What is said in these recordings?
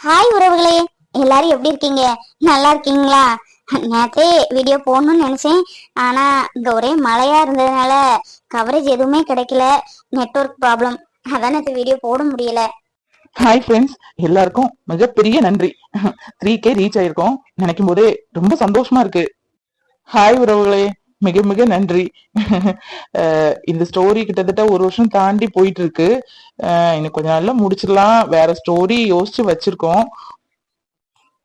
Hi உறவுகளே எல்லாரும் எப்படி இருக்கீங்க? நல்லா இருக்கீங்களா? நேத்தே வீடியோ போடணும்னு நினைச்சேன். ஆனா இங்க ஒரே மழையா இருந்ததுனால கவரேஜ் எதுவுமே கிடைக்கல. நெட்வொர்க் ப்ராப்ளம் அதான் நேற்று வீடியோ போட முடியல. ஹாய் ஃப்ரெண்ட்ஸ் எல்லாருக்கும் மிகப்பெரிய நன்றி. த்ரீ கே ரீச் ஆயிருக்கோம். நினைக்கும் போதே ரொம்ப சந்தோஷமா இருக்கு. ஹாய் உறவுகளே. மிக மிக நன்றி. இந்த ஸ்டோரி கிட்டத்தட்ட ஒரு வருஷம் தாண்டி போயிட்டு இருக்கு இன்னும் கொஞ்ச நாள்ல முடிச்சிடலாம். வேற ஸ்டோரி யோசிச்சு வச்சிருக்கோம்.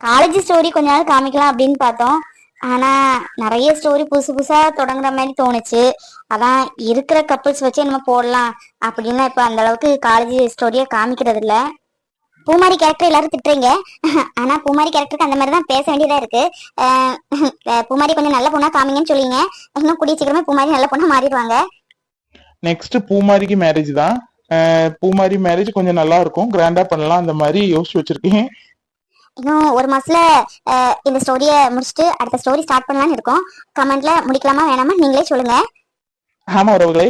காலேஜ் ஸ்டோரி கொஞ்ச நாள் காமிக்கலாம் அப்படின்னு பார்த்தோம். ஆனா நிறைய ஸ்டோரி புதுசு புதுசா தொடங்குற மாதிரி தோணுச்சு. அதான் இருக்கிற கப்புள்ஸ் வச்சே நம்ம போடலாம். அப்படின்னா இப்ப அந்த அளவுக்கு காலேஜ் ஸ்டோரியை காமிக்கிறது இல்லை பூமாரி கேரக்டர் எல்லாரும் திட்டுறீங்க. ஆனா பூமாரி கேரக்டருக்கு அந்த மாதிரி தான் பேச வேண்டியதா இருக்கு. பூமாரி கொஞ்சம் நல்ல பொண்ணா காமிங்கன்னு சொல்லிங்க இன்னும் கூடிய சீக்கிரமே பூமாரி நல்ல பொண்ணா மாறிடுவாங்க. நெக்ஸ்ட் பூமாரிக்கு மேரேஜ் தான். பூமாரி மேரேஜ் கொஞ்சம் நல்லா இருக்கும். கிராண்டா பண்ணலாம். அந்த மாதிரி யோசிச்சு வச்சிருக்கேன். இன்னும் ஒரு மாசத்துல இந்த ஸ்டோரியை முடிச்சுட்டு அடுத்த ஸ்டோரி ஸ்டார்ட் பண்ணலாம்னு இருக்கோம். கமெண்ட்ல முடிக்கலாமா வேணாமா? நீங்களே சொல்லுங்க. ஆமா உறவுகளே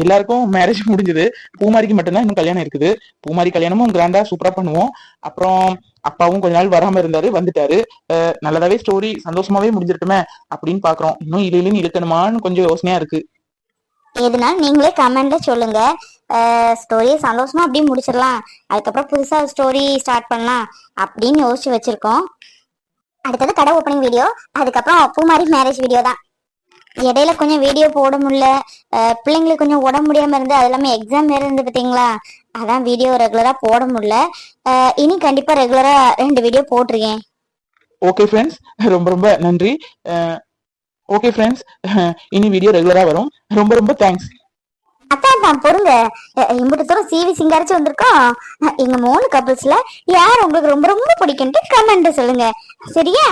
எல்லாருக்கும் மேரேஜ் முடிஞ்சது. பூமாரிக்கு மட்டும்தான் இன்னும் கல்யாணம் இருக்குது. பூமாரி கல்யாணமும் கிராண்டா சூப்பரா பண்ணுவோம். அப்புறம் அப்பாவும் கொஞ்ச நாள் வராம இருந்தாரு வந்துட்டாரு. அஹ் நல்லதாவே ஸ்டோரி சந்தோஷமாவே முடிஞ்சிருக்குமே அப்படின்னு பாக்குறோம். இன்னும் இலையிலும் இழுக்கணுமான்னு கொஞ்சம் யோசனையா இருக்கு. எதுனாலும் நீங்களே கமெண்ட்ல சொல்லுங்க. ஸ்டோரியை சந்தோஷமா அப்படியே முடிச்சிடலாம். அதுக்கப்புறம் புதுசா ஸ்டோரி ஸ்டார்ட் பண்ணலாம் அப்படின்னு யோசிச்சு வச்சிருக்கோம். அடுத்தது கடை ஓப்பனிங் வீடியோ அதுக்கப்புறம் பூமாரி மேரேஜ் வீடியோ தான். இடையில கொஞ்சம் வீடியோ போட முடியல. பிள்ளைங்களுக்கு கொஞ்சம் உடம்பு முடியாம இருந்து அது இல்லாம எக்ஸாம் வேற இருந்து பாத்தீங்களா? அதான் வீடியோ ரெகுலரா போட முடியல. இனி கண்டிப்பா ரெகுலரா ரெண்டு வீடியோ போட்டிருக்கேன். ஓகே ஃப்ரெண்ட்ஸ் ரொம்ப ரொம்ப நன்றி. ஓகே ஃப்ரெண்ட்ஸ் இனி வீடியோ ரெகுலரா வரும். ரொம்ப ரொம்ப தேங்க்ஸ் அத்தான் தான் பொறுங்க. அஹ் இம்புட்டு தூரம் சிவி சிங்காரிச்சு வந்திருக்கோம். எங்க மூணு கப்பிள்ஸ்ல யார் உங்களுக்கு ரொம்ப ரொம்ப பிடிக்கும்ட்டு கமெண்ட் சொல்லுங்க. சரியா?